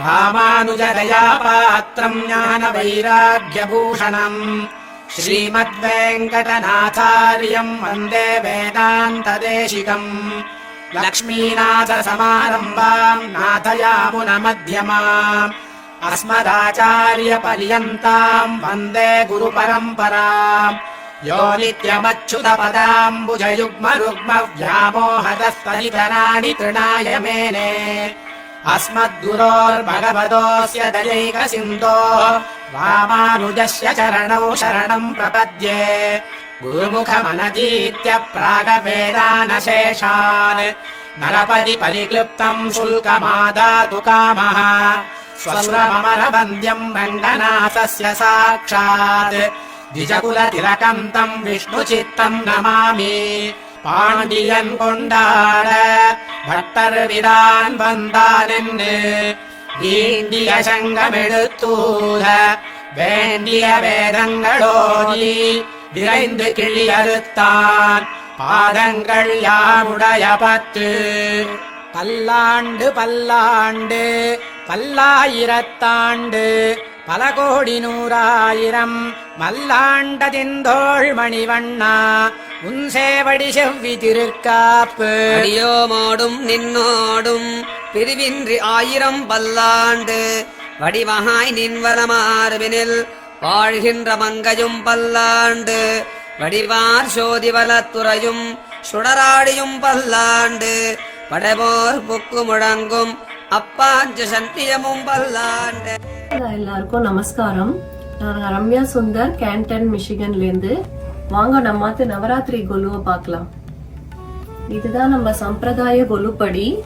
रामानुजदया पात्रम् ज्ञानवैराग्यभूषणम् श्रीमद्वेङ्कटनाथार्यम् वन्दे वेदान्तदेशिकम् लक्ष्मीनाथसमारम्भाम् नाथयामुनमध्यमा अस्मदाचार्यपर्यन्ताम् वन्दे गुरुपरम्परा यो नित्यमच्छुतपदाम्बुजयुग्मरुग्म तृणाय मेने अस्मद्गुरोर्भगवतोऽस्य दयैकसिन्धो रामानुजस्य चरणौ शरणम् प्रपद्ये गुरुमुखमनतीत्य प्रागवेदानशेषान् नरपरि परिक्लृप्तम् शुल्कमादातु कामः स्वसुरमरवन्द्यम् रङ्गनाथस्य साक्षात् द्विजकुलतिलकम् तम् विष्णुचित्तम् नमामि பாண்டியன் கொண்டாட பட்டர் விடான் வந்தானென்னு ஈண்டிய சங்கமெடுத்தூத வேண்டிய வேதங்களோதி விரைந்து கிளியறுத்தான். பாதங்கள் யாவுடைய பத்து பல்லாண்டு பல்லாண்டு பல்லாயிரத்தாண்டு பல கோடி நூறாயிரம் மல்லாண்டதிந்தோள் மணிவண்ணா உன் சேவடி செவ்வி திருக்காப்பு. அடியோமோடும் நின்னோடும் பிரிவின்றி ஆயிரம் பல்லாண்டு வடிவகாய் நின்வரமார்பினில் வாழ்கின்ற மங்கையும் பல்லாண்டு வடிவார் சோதிவலத்துறையும் சுடராடியும் பல்லாண்டு படபோர் புக்கு முழங்கும் அப்பாஞ்ச சந்தியமும் பல்லாண்ட. எல்லாருக்கும் நமஸ்காரம். நான் ரம்யா சுந்தர் கேண்டன் மிஷிகன்ல இருந்து வாங்க நம்ம நவராத்திரி கொலுவை பார்க்கலாம். இதுதான் நம்ம சம்பிரதாய கொலுப்படி.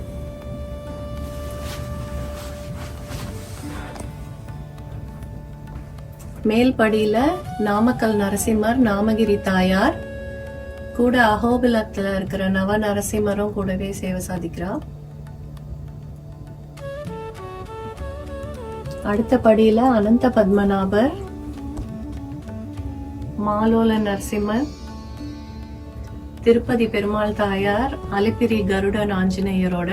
மேல் படியில நாமக்கல் நரசிம்மர் நாமகிரி தாயார். கூட அகோபிலத்துல இருக்கிற நவ நரசிம்மரும் கூடவே சேவை சாதிக்கிறா. அடுத்த படியில அனந்த பத்மநாபர் மாலோல நரசிம்மர் திருப்பதி பெருமாள் தாயார் அலிப்பிரி கருடன் ஆஞ்சநேயரோட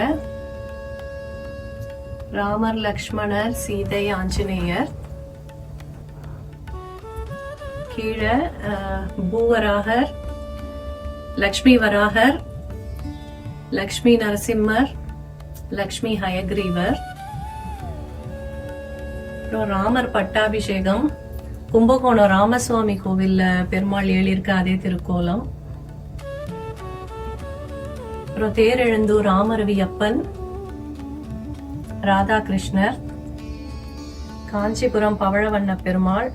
ராமர் லக்ஷ்மணர் சீதை ஆஞ்சநேயர். கீழே பூவராகர் லக்ஷ்மி வராகர் லக்ஷ்மி நரசிம்மர் லக்ஷ்மி ஹயக்ரீவர் அப்புறம் ராமர் பட்டாபிஷேகம் கும்பகோணம் ராமசுவாமி கோவில்ல பெருமாள் ஏழிருக்க அதே திருக்கோலம். அப்புறம் தேரெழுந்தூர் ராமரவி அப்பன் ராதாகிருஷ்ணர் காஞ்சிபுரம் பவழவண்ண பெருமாள்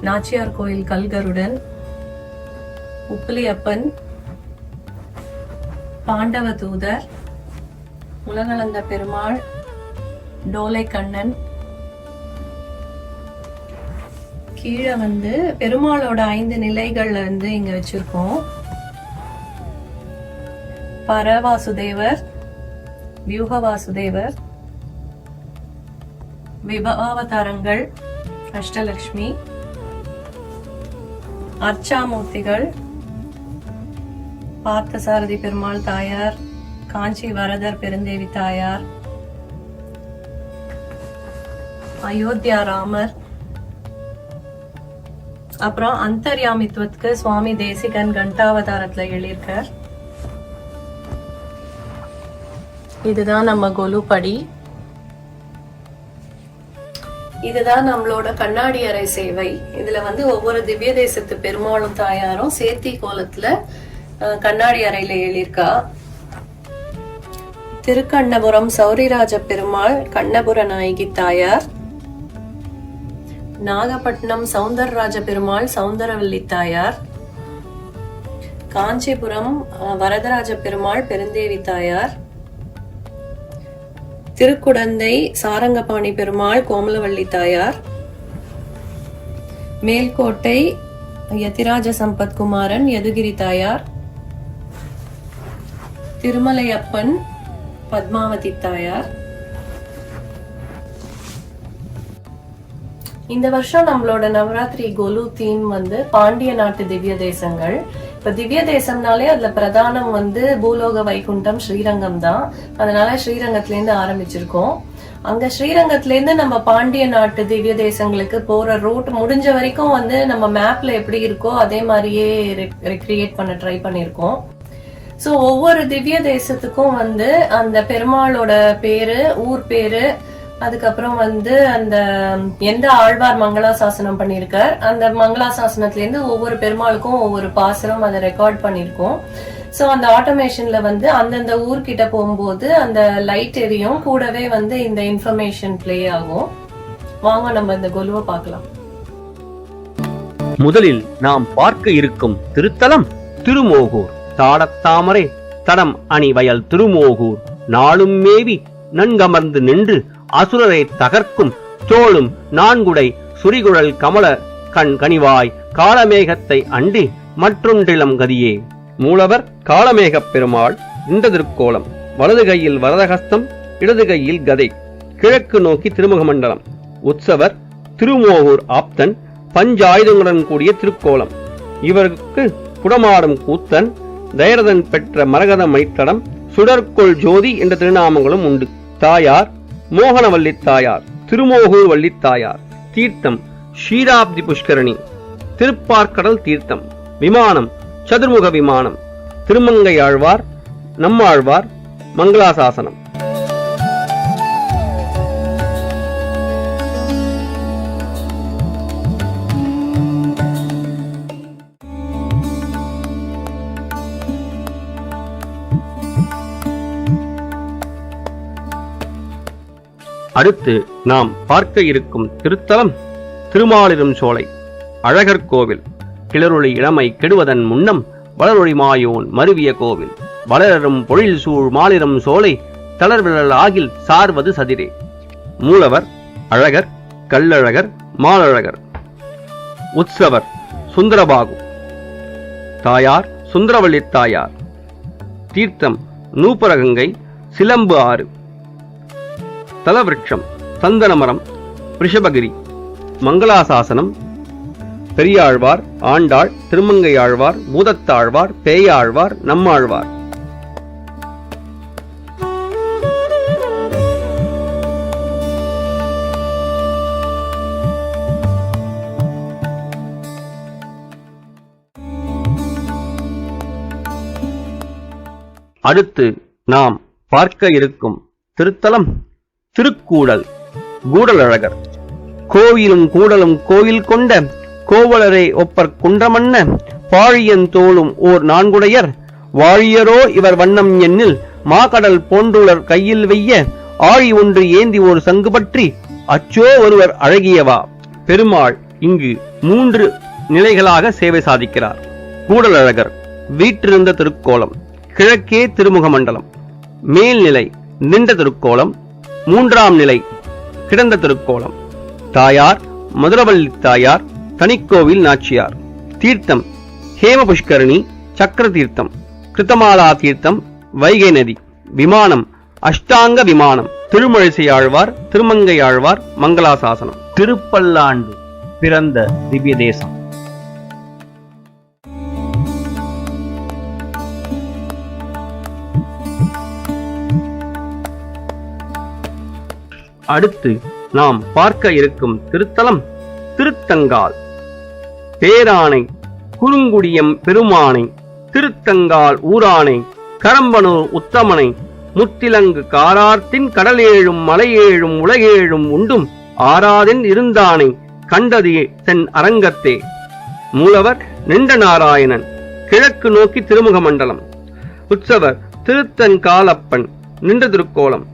நாச்சியார் கோயில் கல்கருடன் உப்பிலியப்பன் பாண்டவ தூதர் உலகளந்த பெருமாள் டோலை கண்ணன். கீழே வந்து பெருமாளோட ஐந்து நிலைகள் வந்து இங்க வச்சிருக்கோம். பரவாசுதேவர் வியூகவாசுதேவர் விபாவதாரங்கள் அஷ்டலக்ஷ்மி அர்ச்சாமூர்த்திகள் பார்த்தசாரதி பெருமாள் தாயார் காஞ்சி வரதர் பெருந்தேவி தாயார் அயோத்தியா ராமர் அப்புறம் அந்தர்யாமித்துவத்துக்கு சுவாமி தேசிகன் கண்டாவதாரத்துல எழுதியிருக்கார். இதுதான் நம்ம கொலுப்படி இதுதான் நம்மளோட கண்ணாடி அறை சேவை. இதுல வந்து ஒவ்வொரு திவ்ய தேசத்து பெருமாளும் தாயாரும் சேர்த்தி கோலத்துல கண்ணாடி அறையில எழுதியிருக்கா? திருக்கண்ணபுரம் சௌரிராஜ பெருமாள் கண்ணபுர நாயகி தாயார். நாகப்பட்டினம் சௌந்தரராஜ பெருமாள் சவுந்தரவல்லி தாயார். காஞ்சிபுரம் வரதராஜ பெருமாள் பெருந்தேவி தாயார். திருக்குடந்தை சாரங்கபாணி பெருமாள் கோமலவள்ளி தாயார். மேல்கோட்டை யதிராஜ சம்பத் குமாரன் யதுகிரி தாயார். திருமலையப்பன் பத்மாவதி தாயார். இந்த வருஷம் நம்மளோட நவராத்திரி கொலு தீம் வந்து பாண்டிய நாட்டு திவ்ய தேசங்கள். இப்ப திவ்ய தேசம்னாலே அதுல பிரதானம் வந்து பூலோக வைகுண்டம் ஸ்ரீரங்கம் தான். அதனால ஸ்ரீரங்கத்துல இருந்து ஆரம்பிச்சிருக்கோம். அங்க ஸ்ரீரங்கத்துல இருந்து நம்ம பாண்டிய நாட்டு திவ்ய தேசங்களுக்கு போற ரூட் முடிஞ்ச வரைக்கும் வந்து நம்ம மேப்ல எப்படி இருக்கோ அதே மாதிரியே ரெக்ரியேட் பண்ண ட்ரை பண்ணிருக்கோம். ஸோ ஒவ்வொரு திவ்ய தேசத்துக்கும் வந்து அந்த பெருமாளோட பேரு ஊர் பேரு அதுக்கப்புறம் வந்து அந்த எந்த ஆழ்வார் மங்களாசாசனம் பண்ணியிருக்கார் அந்த மங்களாசாசனத்துலேருந்து ஒவ்வொரு பெருமாளுக்கும் ஒவ்வொரு பாசனம் அதை ரெக்கார்ட் பண்ணியிருக்கோம். ஸோ அந்த ஆட்டோமேஷன்ல வந்து அந்தந்த ஊர்கிட்ட போகும்போது அந்த லைட் எரியும் கூடவே வந்து இந்த இன்ஃபர்மேஷன் ப்ளே ஆகும். வாங்க நம்ம இந்த கொலுவை பார்க்கலாம். முதலில் நாம் பார்க்க இருக்கும் திருத்தலம் திருமோகூர். தாடத்தாமரை தடம் அணி வயல் திருமோகூர். நாளும் மேவி நன்கமர்ந்து நின்று அசுரரை தகர்க்கும் தோளும் நான்குடை சுரிகுழல் கமல கண் கனிவாய் காலமேகத்தை அண்டி மற்றொன்றிலம் கதியே. மூலவர் காலமேகப் பெருமாள் இந்த திருக்கோலம். வலது கையில் வரதகஸ்தம் இடது கையில் கதை. கிழக்கு நோக்கி திருமுக மண்டலம் உற்சவர் திருமோகூர் ஆப்தன் பஞ்சாயுதங்களுடன் கூடிய திருக்கோலம். இவருக்கு குடமாடும் கூத்தன் தயரதன் பெற்ற மரகத மைத்தடம் சுடர்கொள் ஜோதி என்ற திருநாமங்களும் உண்டு. தாயார் மோகனவல்லி தாயார் திருமோகூர் வள்ளி தாயார். தீர்த்தம் ஷீராப்தி புஷ்கரணி. திருப்பார்க்கடல் தீர்த்தம். விமானம் சதுர்முக விமானம். திருமங்கை ஆழ்வார் நம்மாழ்வார் மங்களாசாசனம். அடுத்து நாம் பார்க்க இருக்கும் திருத்தலம் திருமாலிரும் சோலை அழகர் கோவில் கிளரொளி இளமை கெடுவதன் முன்னம் வளரொளி மாயோன் மருவிய கோவில் வளரும் பொழில் சூழ் மாலிரம் சோலை தளர்விழல் ஆகில் சார்வது சதிரே. மூலவர் அழகர் கல்லழகர் மாலழகர். உற்சவர் சுந்தரபாகு. தாயார் சுந்தரவள்ளி தாயார். தீர்த்தம் நூப்பரகங்கை சிலம்பு ஆறு. தலவிருட்சம் சந்தனமரம் ரிஷபகிரி மங்களாசாசனம் பெரியாழ்வார் ஆண்டாள் திருமங்கையாழ்வார் பூதத்தாழ்வார் பேயாழ்வார் நம்மாழ்வார். அடுத்து நாம் பார்க்க இருக்கும் திருத்தலம். திருக்கூடல் கூடலழகர். கோயிலும் கூடலும் கோயில் கொண்ட கோவலரை ஒப்பர் குன்றமன்ன பாழியன் தோளும் ஓர் நான்குடையர். வாழியரோ இவர் வண்ணம் எண்ணில் மாகடல் போன்றுளர் கையில் வெய்ய ஆழி ஒன்று ஏந்தி ஒரு சங்கு பற்றி அச்சோ ஒருவர் அழகியவா. பெருமாள் இங்கு மூன்று நிலைகளாக சேவை சாதிக்கிறார். கூடலழகர் வீற்றிருந்த திருக்கோலம் கிழக்கே திருமுக மண்டலம் மேல்நிலை நின்ற திருக்கோலம் மூன்றாம் நிலை கிடந்த திருக்கோலம். தாயார் மதுரவள்ளி தாயார் தனிக்கோவில் நாச்சியார். தீர்த்தம் ஹேம புஷ்கரணி சக்கர தீர்த்தம் கிருத்தமாலா தீர்த்தம் வைகை நதி. விமானம் அஷ்டாங்க விமானம். திருமழிசை ஆழ்வார் திருமங்கை ஆழ்வார் மங்களாசாசனம். திருப்பல்லாண்டு பிறந்த திவ்ய தேசம். அடுத்து நாம் பார்க்க இருக்கும் திருத்தலம் திருத்தங்கால். பேரானை குறுங்குடியம் பெருமானை திருத்தங்கால் ஊரானை கரம்பனூர் உத்தமனை முத்திலங்கு காரார்த்தின் கடலேழும் மலையேழும் உலகேழும் உண்டும் ஆராதென் இருந்தானை கண்டதியே தென் அரங்கத்தே. மூலவர் நிண்ட நாராயணன் கிழக்கு நோக்கி திருமுக மண்டலம். உற்சவர் திருத்தன் காலப்பன் நின்ற திருக்கோலம்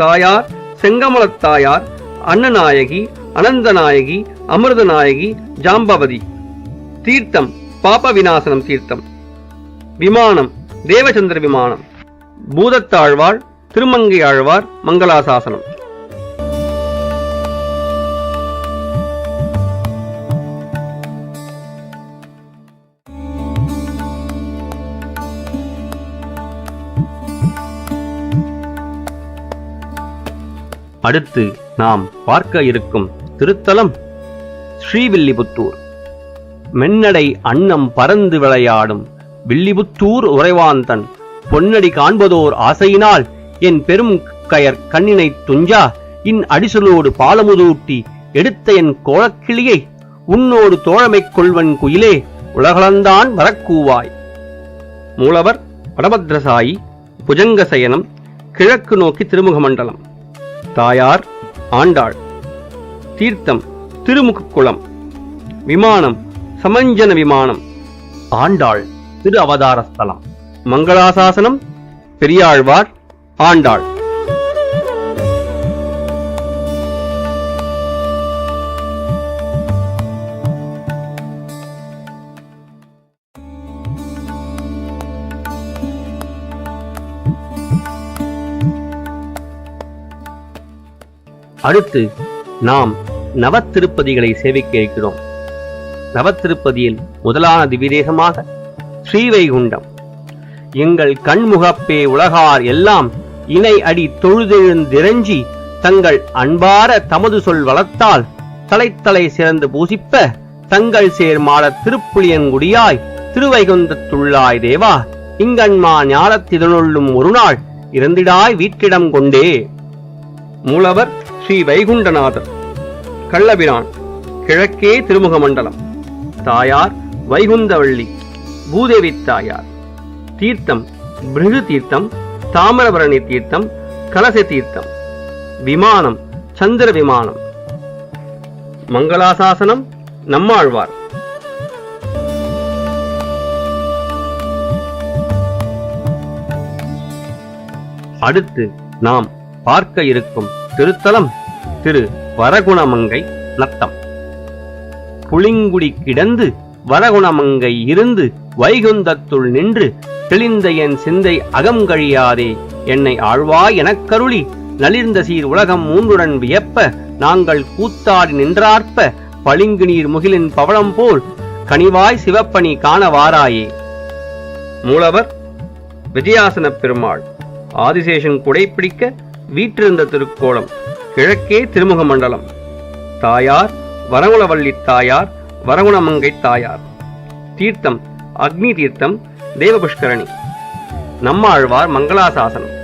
தாயார் செங்கமலத்தாயார் அன்னநாயகி அனந்தநாயகி அமிர்தநாயகி ஜாம்பவதி. தீர்த்தம் பாப விநாசனம் தீர்த்தம். விமானம் தேவச்சந்திர விமானம். பூதத்தாழ்வார் திருமங்கை ஆழ்வார் மங்களாசாசனம். அடுத்து நாம் பார்க்க இருக்கும் திருத்தலம் ஸ்ரீவில்லிபுத்தூர். மென்னடை அன்னம் பறந்து விளையாடும் வில்லிபுத்தூர் உறைவாந்தன். பொன்னடி காண்பதோர் ஆசையினால் என் பெரும் கயர் கண்ணினை துஞ்சா இன் அடிசலோடு பாலமுதூட்டி எடுத்த என் கோலக்கிளியை உன்னோடு தோழமை கொள்வன் குயிலே உலகளந்தான் வரக்கூவாய். மூலவர் வடபத்ரசாயி புஜங்கசயனம் கிழக்கு நோக்கி திருமுக மண்டலம் தாயார் ஆண்டாள். தீர்த்தம் திருமுகக்குளம். விமானம் சமஞ்சன விமானம். ஆண்டாள் திரு அவதாரஸ்தலம். மங்களாசாசனம் பெரியாழ்வார் ஆண்டாள். அடுத்து நாம் நவத்திருப்பதிகளை சேவிக்க இருக்கிறோம். நவத்திருப்பதியில் முதலான திவிதேசமாக ஸ்ரீவைகுண்டம். எங்கள் கண்முகப்பே உலகார் எல்லாம் இணை அடி தொழுதெழுந்திரஞ்சி தங்கள் அன்பார தமது சொல் வளர்த்தால் தலைத்தலை சிறந்து பூசிப்ப தங்கள் சேர்மாட மாடத் திருப்புளியங்குடியாய் திருவைகுந்தத்துள்ளாய் தேவா இங்கண்மா ஞானத்திதனுள்ளும் ஒரு நாள் இறந்திடாய் வீட்டிடம் கொண்டே. மூலவர் ஸ்ரீ வைகுண்டநாதர். கள்ளபிரான் கிழக்கே திருமுக மண்டலம் தாயார் வைகுந்தவள்ளி பூதேவி தாயார். தீர்த்தம் பிருகு தீர்த்தம் தாமிரபரணி தீர்த்தம் கலச தீர்த்தம். விமானம் சந்திர விமானம். மங்களாசாசனம் நம்மாழ்வார். அடுத்து நாம் பார்க்க இருக்கும் திருத்தலம் திரு வரகுணமங்கை நத்தம். புளிங்குடி கிடந்து வரகுணமங்கை இருந்து வைகுந்தத்துள் நின்று தெளிந்த என் சிந்தை அகம் கழியாதே என்னை ஆழ்வாய் எனக் கருளி நலிர்ந்த சீர் உலகம் மூன்றுடன் வியப்ப நாங்கள் கூத்தாடி நின்றார்ப்ப பளிங்கு நீர் முகிலின் பவளம் போல் கனிவாய் சிவப்பணி காண வாராயே மூலவர் விஜயாசன பெருமாள் ஆதிசேஷன் குடைப்பிடிக்க வீற்றிருந்த திருக்கோலம் கிழக்கே திருமுக மண்டலம். தாயார் வரகுணவள்ளி தாயார் வரகுணமங்கை தாயார். தீர்த்தம் அக்னி தீர்த்தம் தேவபுஷ்கரணி. நம்மாழ்வார் மங்களாசாசனம்.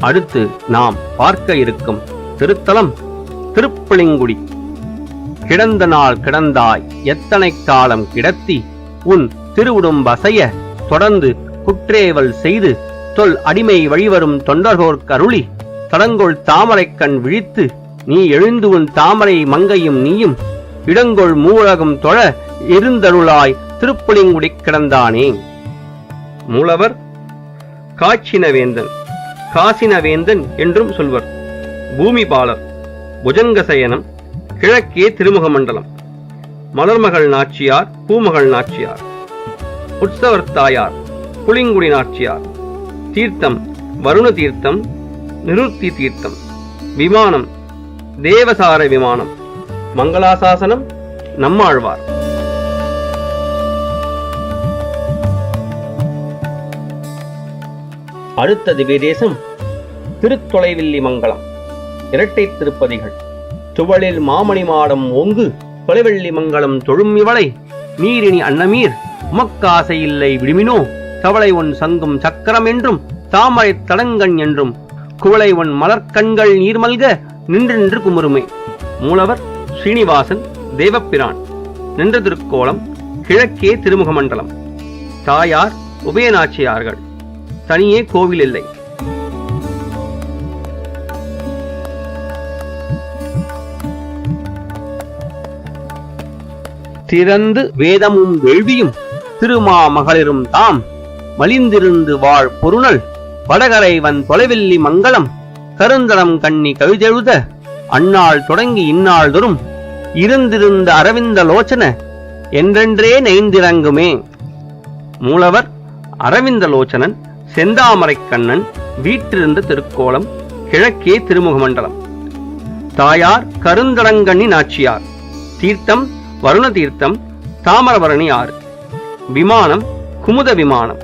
அடுத்து நாம் பார்க்க இருக்கும் திருத்தலம் திருப்பளிங்குடி. கிடந்த நாள் கிடந்தாய் எத்தனை காலம் கிடத்தி உன் திருவுடும்பசைய தொடர்ந்து குற்றேவல் செய்து தொல் அடிமை வழிவரும் தொண்டர்கோர் கருளி தடங்கொள் தாமரை கண் விழித்து நீ எழுந்து உன் தாமரை மங்கையும் நீயும் இடங்கொள் மூலகம் தொழ இருந்தருளாய் திருப்புளிங்குடி கிடந்தானே. மூலவர் காட்சினவேந்தன் காசினவேந்தன் என்றும் சொல்வர். பூமிபாலர் புஜங்கசயனம் கிழக்கே திருமுக மண்டலம் மலர்மகள் நாச்சியார் பூமகள் நாச்சியார். உற்சவர் தாயார் புளிங்குடி நாச்சியார். தீர்த்தம் வருண தீர்த்தம் நிருத்தி தீர்த்தம். விமானம் தேவசார விமானம். மங்களாசாசனம் நம்மாழ்வார். அடுத்த திவ்யதேசம் திருத்தொலைவில்லி மங்கலம். இரட்டை திருப்பதிகள். சுவளில் மாமணி மாடம் ஓங்கு தொலைவெள்ளி மங்கலம் தொழும் இவளை நீரினி அன்னமீர். உமக்காசை இல்லை விடுமினோ? தவளை ஒன் சங்கும் சக்கரம் என்றும் தாமரை தடங்கண் என்றும் குவளை ஒன் மலர்கண்கள் நீர்மல்க நின்று நின்று குமுறுமே. மூலவர் ஸ்ரீனிவாசன் தேவப்பிரான். நின்ற திருக்கோலம் கிழக்கே திருமுக மண்டலம் தாயார் உபயநாச்சியார்கள். தனியே கோவில் இல்லை. திறந்து வேதமும் வேள்வியும் திருமா மகளிரும் தாம் மலிந்திருந்து வாழ் பொருணல் வடகரை வன் தொலைவில்லி மங்களம் கருந்தடம் கண்ணி கவிதெழுத அந்நாள் தொடங்கி இந்நாள் தோறும் இருந்திருந்த அரவிந்த லோச்சன என்றென்றே நெய்ந்திறங்குமே. மூலவர் அரவிந்த லோச்சனன் செந்தாமரைக் கண்ணன் வீற்றிருந்த திருக்கோலம் கிழக்கே திருமுக மண்டலம் தாயார் கருந்தடங்கண்ணி நாச்சியார். தீர்த்தம் வருண தீர்த்தம் தாமரபரணி ஆறு. விமானம் குமுத விமானம்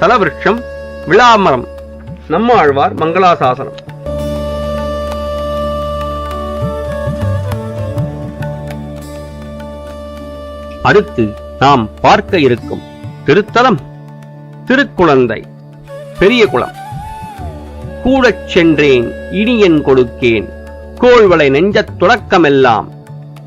தலவிருட்சம் விளாமரம் நம்மாழ்வார் மங்களாசாசனம். அடுத்து நாம் பார்க்க இருக்கும் திருத்தலம் திருக்குழந்தை பெரிய குளம். கூடச் சென்றேன் இனியன் கொடுக்கேன் கோள்வளை நெஞ்சத் தொடக்கமெல்லாம்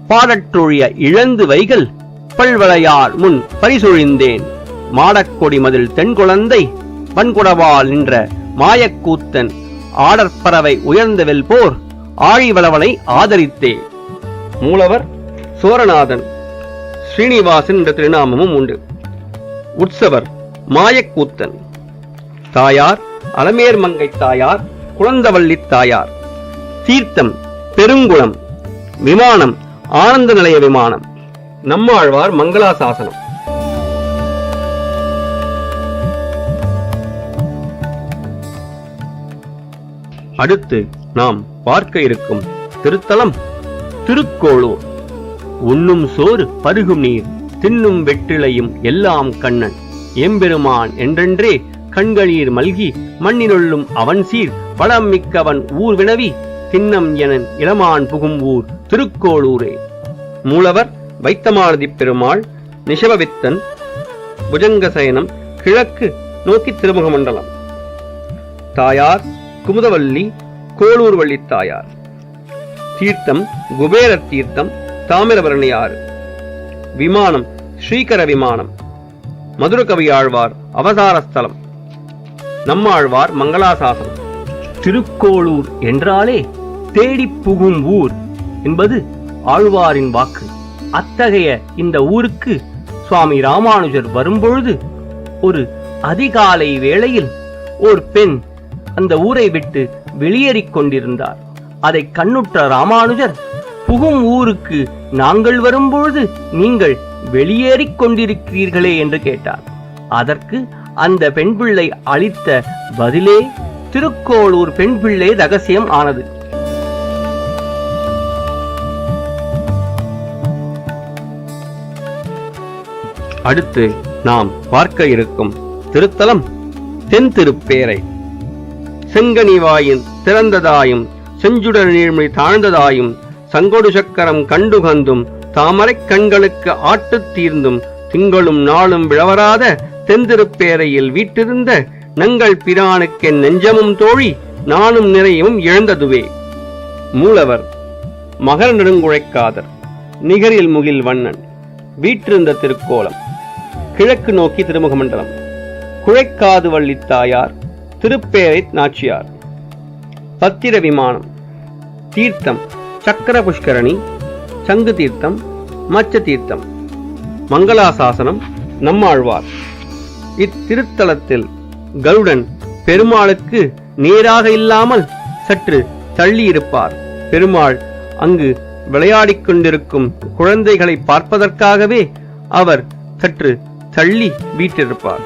பாடற்றொழிய இழந்து வைகள் பல்வளையார் முன் பரிசொழிந்தேன். மாடக்கொடி மதில் தென்குழந்தை வன்குடவால் நின்ற மாயக்கூத்தன் ஆடற்பறவை உயர்ந்தவெல் போர் ஆழிவளவனை ஆதரித்தே. மூலவர் சோரநாதன். ஸ்ரீனிவாசன் என்ற திருநாமமும் உண்டு. உற்சவர் மாயக்கூத்தன். தாயார் அலமேர் மங்கை தாயார் குழந்தவள்ளி தாயார். தீர்த்தம் பெருங்குளம் விமானம் ஆனந்த நிலைய விமானம். நம்மாழ்வார் மங்களாசாசனம். அடுத்து நாம் பார்க்க இருக்கும் திருத்தலம் திருக்கோளூர். உண்ணும் சோறு பருகும் நீர் தின்னும் வெற்றிலையும் எல்லாம் கண்ணன். எம்பெருமான் என்றென்றே கண்களீர் மல்கி மண்ணினுள்ளும் அவன் சீர் வளம் மிக்கவன் ஊர் வினவி தின்னம் என இளமான் புகும் ஊர் திருக்கோளூரே. மூலவர் வைத்தமாரதி பெருமாள் நிஷபவித்தன் புஜங்கசயனம் கிழக்கு நோக்கி திருமுக மண்டலம் தாயார் குமுதவல்லி கோளூர் வள்ளி தாயார். தீர்த்தம் குபேர தீர்த்தம் தாமிரபரணி ஆறு விமானம் ஸ்ரீகர விமானம். மதுரகவி ஆழ்வார் அவதாரஸ்தலம் நம்மாழ்வார் மங்களாசாசனம். திருக்கோளூர் என்றாலே தேடிப் புகும் ஊர் என்பது ஆழ்வாரின் வாக்கு. அத்தகைய இந்த ஊருக்கு சுவாமி ராமானுஜர் வரும்பொழுது ஒரு அதிகாலை வேளையில் ஒரு பெண் அந்த ஊரை விட்டு வெளியேறிக் கொண்டிருந்தார். அதை கண்ணுற்ற ராமானுஜர் புகும் ஊருக்கு நாங்கள் வரும்பொழுது நீங்கள் வெளியேறிக் கொண்டிருக்கிறீர்களே என்று கேட்டார். அதற்கு அந்த பெண் பிள்ளை அளித்த பதிலே திருக்கோளூர் பெண் பிள்ளை ரகசியம் ஆனது. அடுத்து நாம் பார்க்க இருக்கும் திருத்தலம் தென் திருப்பேரை செங்கனிவாயின் திறந்ததாயும் செஞ்சுடர் நீர்மொழி தாழ்ந்ததாயும் சங்கொடு சக்கரம் கண்டுகந்தும் தாமரைக் கண்களுக்கு ஆட்டுத் தீர்ந்தும் திங்களும் நாளும் விழவராத தென்திருப்பேரையில் வீட்டிருந்த நங்கள் பிரானுக்கென் நெஞ்சமும் தோழி நானும் நிறையவும் இழந்ததுவே மூலவர் மகர நெடுங்குழைக்காதர் நிகரில் முகில் வண்ணன் வீற்றிருந்த திருக்கோலம். கிழக்கு நோக்கி திருமுகமண்டலம். குழைக்காது வள்ளித்தாயார் திருப்பேரை நாச்சியார். பத்திர விமானம் தீர்த்தம் சக்கர புஷ்கரணி சங்கு தீர்த்தம் மச்ச தீர்த்தம். மங்களாசாசனம் நம்மாழ்வார். இத்திருத்தலத்தில் கருடன் பெருமாளுக்கு நேராக இல்லாமல் சற்று தள்ளியிருப்பார். பெருமாள் அங்கு விளையாடிக் கொண்டிருக்கும் குழந்தைகளை பார்ப்பதற்காகவே அவர் சற்று தள்ளி வீட்டிருப்பார்.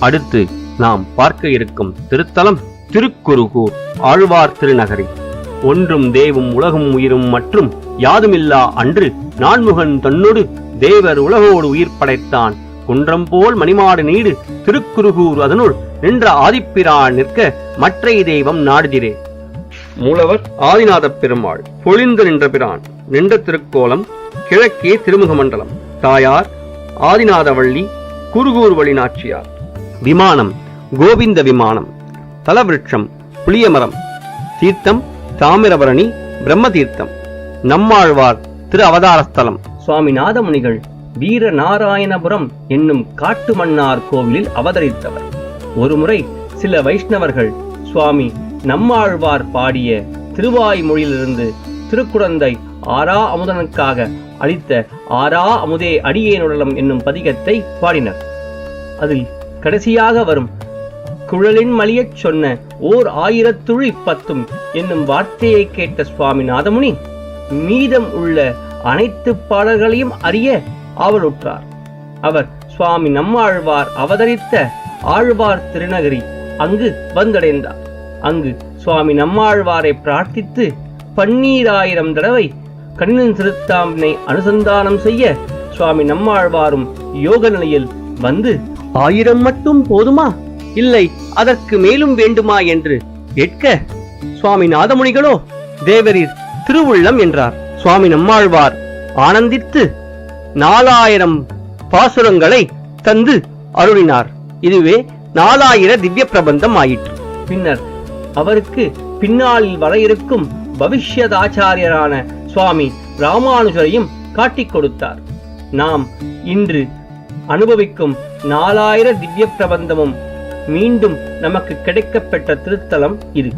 அடுத்து நாம் பார்க்க இருக்கும் திருத்தலம் திருக்குருகூர் ஆழ்வார் திருநகரி. ஒன்றும் தேவும் உலகும் உயிரும் மற்றும் யாதுமில்லா அன்று நான்முகன் தன்னொடு தேவர் உலகோடு உயிர் படைத்தான். குன்றம் போல் மணிமாடு நீடு திருக்குருகூர் அதனுள் நின்ற ஆதிப்பிரான் நிற்க மற்றை தெய்வம் நாடுதிரே. மூலவர் ஆதிநாதப் பெருமாள் பொழிந்து நின்ற பிரான் நின்ற திருக்கோலம் கிழக்கே திருமுக மண்டலம் தாயார் ஆதிநாதவள்ளி குருகூர் வழி நாச்சியார் விமானம் கோவிந்த விமானம் தலவிருட்சம் புளியமரம் தீர்த்தம் தாமிரபரணி பிரம்ம தீர்த்தம் நம்மாழ்வார் திரு அவதாரஸ்தலம் சுவாமி நாதமுனிகள் வீர நாராயணபுரம் என்னும் காட்டு மன்னார் கோவிலில் அவதரித்தவர். ஒருமுறை சில வைஷ்ணவர்கள் சுவாமி நம்மாழ்வார் பாடிய திருவாய்மொழியிலிருந்து திருக்குழந்தை ஆரா அமுதனுக்காக அளித்த ஆரா அமுதே அடியேனுடலம் என்னும் பதிகத்தை பாடினர். அதில் கடைசியாக வரும் குழலின் மலியச் சொன்ன ஓர் ஆயிரத்துழி பத்தும் என்னும் வார்த்தையை கேட்ட சுவாமி நாதமுனி மீதம் உள்ள அனைத்து பாடல்களையும் அறிய ஆவலுற்றார். அவர் சுவாமி நம்மாழ்வார் அவதரித்த ஆழ்வார் திருநகரி அங்கு வந்தடைந்தார். அங்கு சுவாமி நம்மாழ்வாரை பிரார்த்தித்து பன்னீராயிரம் தடவை கண்ணன் திருத்தாம்பினை அனுசந்தானம் செய்ய சுவாமி நம்மாழ்வாரும் யோக நிலையில் வந்து ஆயிரம் மட்டும் போதுமா? இல்லை அதற்கு மேலும் வேண்டுமா? என்று கேட்க சுவாமி நாதமுனிகளோ தேவரீர் திருவுள்ளம் என்றார். சுவாமி நம்மாழ்வார் ஆனந்தித்து நாலாயிரம் பாசுரங்களை தந்து அருளினார். இதுவே நாலாயிர திவ்ய பிரபந்தம் ஆயிற்று. பின்னர் அவருக்கு பின்னாளில் வர இருக்கும் பவிஷ்யதாச்சாரியரான சுவாமி ராமானுஜரையும் காட்டிக் கொடுத்தார். நாம் இன்று அனுபவிக்கும் நாலாயிர திவ்ய பிரபந்தமும் மீண்டும் நமக்கு கிடைக்கப்பெற்ற திருத்தலம் இது.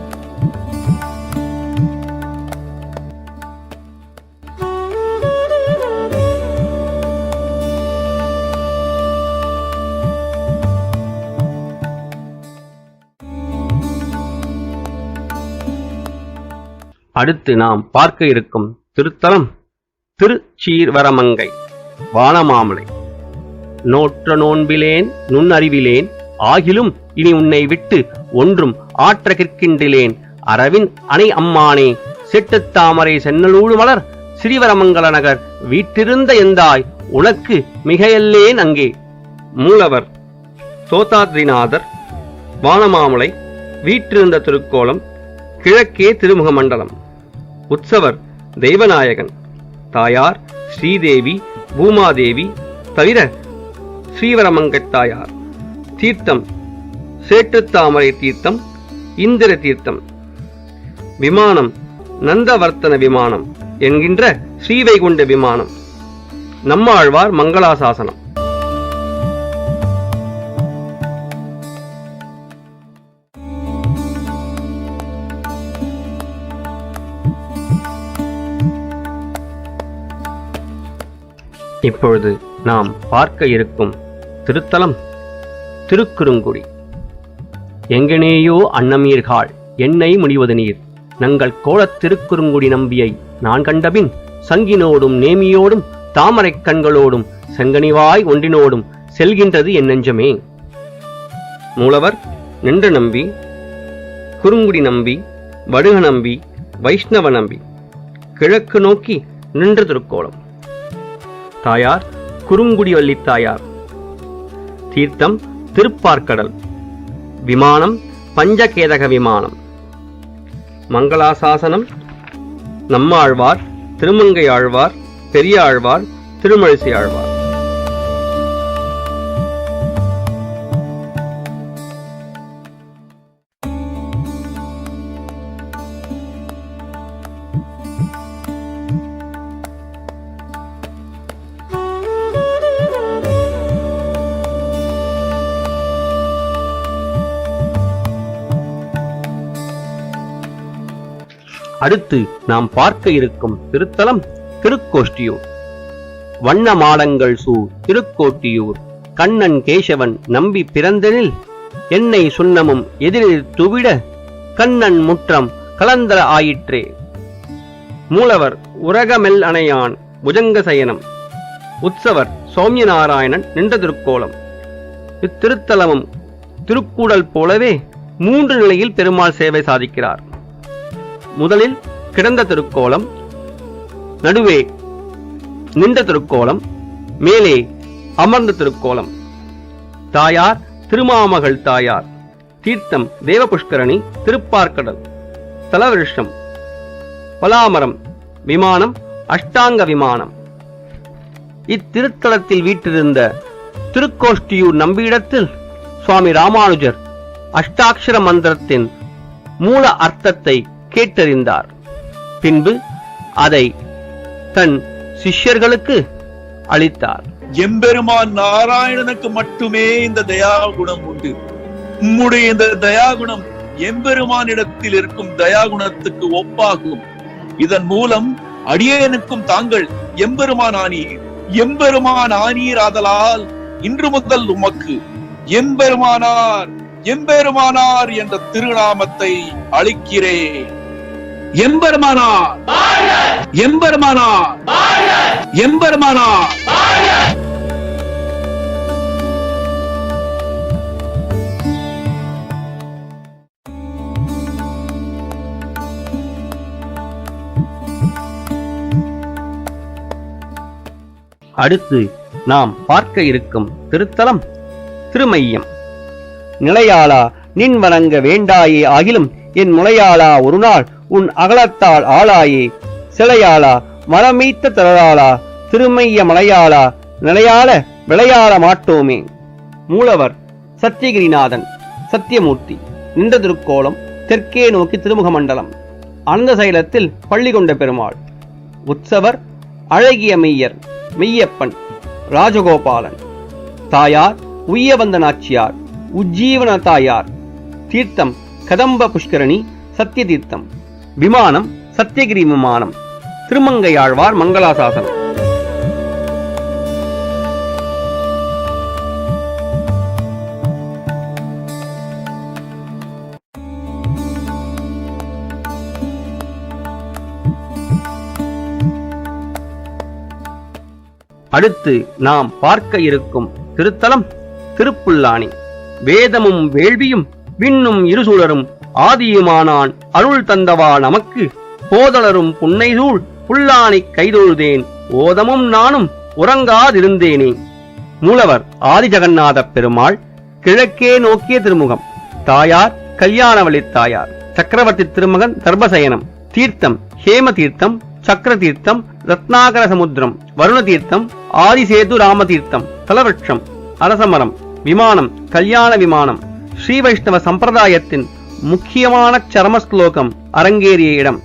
அடுத்து நாம் பார்க்க இருக்கும் திருத்தலம் திருச்சீர்வரமங்கை வானமாமலை. நோற்ற நோன்பிலேன் நுண்ணறிவிலேன் ஆகிலும் இனி உன்னை விட்டு ஒன்றும் ஆற்ற கிற்கின்றிலேன். அரவின் அணை அம்மானே செட்டுத் தாமரை சென்னலூடு மலர் சிறிவரமங்கல நகர் வீட்டிருந்த எந்தாய் உனக்கு மிகையல்லேன் அங்கே. மூலவர் தோத்தாத்ரிநாதர் வானமாமலை வீற்றிருந்த திருக்கோலம் கிழக்கே திருமுக மண்டலம் உற்சவர் தெய்வநாயகன் தாயார் ஸ்ரீதேவி பூமாதேவி தவிர ஸ்ரீவரமங்கத்தாயார் தீர்த்தம் சேற்றுத்தாமரை தீர்த்தம் இந்திர தீர்த்தம். விமானம் நந்தவர்த்தன விமானம் என்கின்ற ஸ்ரீவைகுண்ட விமானம். நம்மாழ்வார் மங்களாசாசனம். இப்பொழுது நாம் பார்க்க இருக்கும் திருத்தலம் திருக்குறுங்குடி. எங்கனேயோ அன்னமீர்காள் என்னை முடிவது நீர். நங்கள் கோலத் திருக்குறுங்குடி நம்பியை நான் கண்டபின் சங்கினோடும் நேமியோடும் தாமரைக் கண்களோடும் செங்கனிவாய் ஒன்றினோடும் செல்கின்றது என் நெஞ்சமே. மூலவர் நின்ற நம்பி குறுங்குடி நம்பி வடுக நம்பி வைஷ்ணவ நம்பி கிழக்கு நோக்கி நின்ற திருக்கோலம். தாயார் குறுங்குடிவள்ளி தாயார். தீர்த்தம் திருப்பார்க்கடல் விமானம் பஞ்சகேதக விமானம். மங்களாசாசனம் நம்மாழ்வார் திருமங்கை ஆழ்வார் பெரிய ஆழ்வார் திருமழிசை ஆழ்வார் அடுத்து நாம் பார்க்க இருக்கும் திருத்தலம் திருக்கோஷ்டியூர். வண்ண மாடங்கள் திருக்கோட்டியூர். கண்ணன் கேசவன் நம்பி பிறந்தனில் என்னை சுண்ணமும் எதிரில் துவிட கண்ணன் முற்றம் கலந்தர ஆயிற்றே. மூலவர் உரகமெல் அணையான் புஜங்க சயனம் உற்சவர் சௌமியநாராயணன் நின்ற திருக்கோலம் இத்திருத்தலமும் திருக்கூடல் போலவே மூன்று நிலையில் பெருமாள் சேவை சாதிக்கிறார். முதலில் கிடந்த திருக்கோலம் நடுவே நின்ற திருக்கோலம் மேலே அமர்ந்த திருக்கோலம். தாயார் திருமாமகள் தாயார். தீர்த்தம் தேவபுஷ்கரணி திருப்பார்க்கடல் தலவிருஷம் பலாமரம் விமானம் அஷ்டாங்க விமானம். இத்திருத்தலத்தில் வீற்றிருந்த திருக்கோஷ்டியூர் நம்பியிடத்தில் சுவாமி ராமானுஜர் அஷ்டாட்சர மந்திரத்தின் மூல அர்த்தத்தை கேட்டறிந்தார். பின்பு அதை தன் சிஷ்யர்களுக்கு அளித்தார். எம்பெருமான் நாராயணனுக்கு மட்டுமே இந்த தயாகுணம் உண்டு. உம்முடைய இந்த தயாகுணம் எம்பெருமானிடத்தில் இருக்கும் தயாகுணத்துக்கு ஒப்பாகும். இதன் மூலம் அடியேனுக்கும் தாங்கள் எம்பெருமான் ஆனீர் எம்பெருமான் ஆனீர் ஆதலால் இன்று முதல் உமக்கு எம்பெருமானார் எம்பெருமானார் என்ற திருநாமத்தை அளிக்கிறேன். எம்பெருமானா. எம்பெருமானா. எம்பெருமானா. அடுத்து நாம் பார்க்க இருக்கும் திருத்தலம் திருமையம் நிலையாளா நின் வணங்க வேண்டாயே ஆகிலும் என் முளையாளா ஒரு நாள் உன் அகலத்தால் ஆளாயே. சிலையாளா மரமீத்த திரளாளா திருமைய மலையாளா நிலையாள விளையாட மாட்டோமே. மூலவர் சத்தியகிரிநாதன் சத்தியமூர்த்தி நின்ற திருக்கோலம் தெற்கே நோக்கி திருமுக மண்டலம் அனந்த சைலத்தில் பள்ளி கொண்ட பெருமாள் உற்சவர் அழகிய மெய்யர் மெய்யப்பன் ராஜகோபாலன் தாயார் உய்யவந்த நாச்சியார் உஜ்ஜீவன தாயார் தீர்த்தம் கதம்ப புஷ்கரணி சத்திய தீர்த்தம் விமானம் சத்தியகிரி விமானம் திருமங்கையாழ்வார் மங்களாசாசனம். அடுத்து நாம் பார்க்க இருக்கும் திருத்தலம் திருப்புல்லானி வேதமும் வேள்வியும் விண்ணும் இருசுழரும் ஆதியுமானான் அருள் தந்தவா நமக்கு. போதளரும் புன்னைதூள் புல்லானி கைதொழுதேன். ஓதமும் நானும் உறங்காதிருந்தேனே. மூலவர் ஆதிஜகநாத பெருமாள் கிழக்கே நோக்கிய திருமுகம். தாயார் கல்யாணவழி தாயார். சக்கரவர்த்தி திருமகன் தர்பசயனம் தீர்த்தம் ஹேம தீர்த்தம் சக்கர தீர்த்தம் ரத்னாகர சமுத்திரம் வருண தீர்த்தம் ஆதிசேது ராம தீர்த்தம் தலவிருட்சம் அரசமரம் விமானம் கல்யாண விமானம் ஸ்ரீ வைஷ்ணவ சம்பிரதாயத்தின் முக்கியமான சரம ஸ்லோகம் அரங்கேறிய இடம்.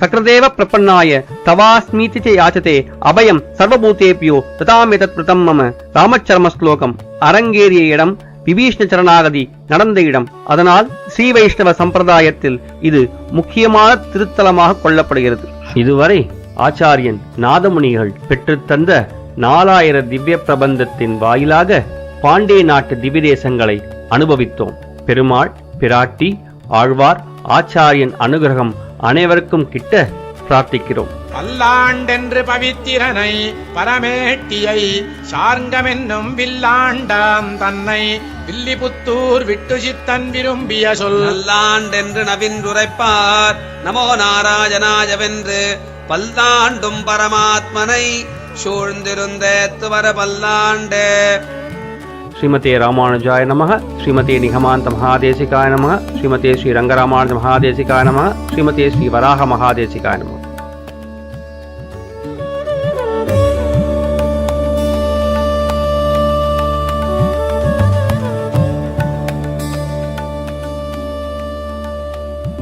சக்கரதேவ பிரபன்னாய தவாஸ்மீதி ச யாச்சதே அபயம் சர்வபூதேபியோ ததாமி தத் பிரதம் மம ராமச்சரம ஸ்லோகம் அரங்கேறிய இடம் விபீஷ்ண சரணாகதி நடந்த இடம். அதனால் ஸ்ரீ வைஷ்ணவ சம்பிரதாயத்தில் இது முக்கியமான திருத்தலமாக கொள்ளப்படுகிறது. இதுவரை ஆச்சாரியன் நாதமுனிகள் பெற்றுத்தந்த நாலாயிர திவ்ய பிரபந்தத்தின் வாயிலாக பாண்டே நாட்டு திவ்யதேசங்களை அனுபவித்தோம். பெருமாள் பிராட்டி ஆழ்வார் ஆச்சாரியன் அனுகிரகம் அனைவருக்கும் கிட்ட பிரார்த்திக்கிறோம். பல்லாண்டென்று பவித்திரனை பரமேட்டியை சார்ங்கமென்னும் வில்லாண்டாம் தன்னை வில்லிபுத்தூர் விட்டு சித்தன் விரும்பிய சொல். நல்லாண்டென்று நவின்றுரைப்பார் நமோ நாராயணாயவென்று பல்லாண்டும் பரமாத்மனை சூழ்ந்திருந்தேத்துவர பல்லாண்டு. ஸ்ரீமதே ராமானுஜாய நமக ஸ்ரீமதே நிகமாந்த மகாதேசிகாய நமக ஸ்ரீமதே ஸ்ரீ ரங்கராமானுஜ மகாதேசிகாய நமக ஸ்ரீமதே ஸ்ரீ வராக மகாதேசிகாய நமக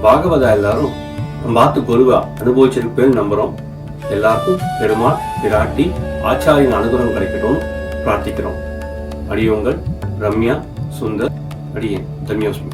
பாகவதா எல்லாரும் பார்த்து குருவா அனுபவிச்சிருப்பேன்னு நம்புறோம் எல்லாருக்கும் பெருமாள் பிராட்டி ஆச்சாரியின் அனுகிரகம் கிடைக்கட்டும் பிரார்த்திக்கிறோம் அடியோங்கள் ரம்யா சுந்தர் அடியேன் தன்யோஸ்மி.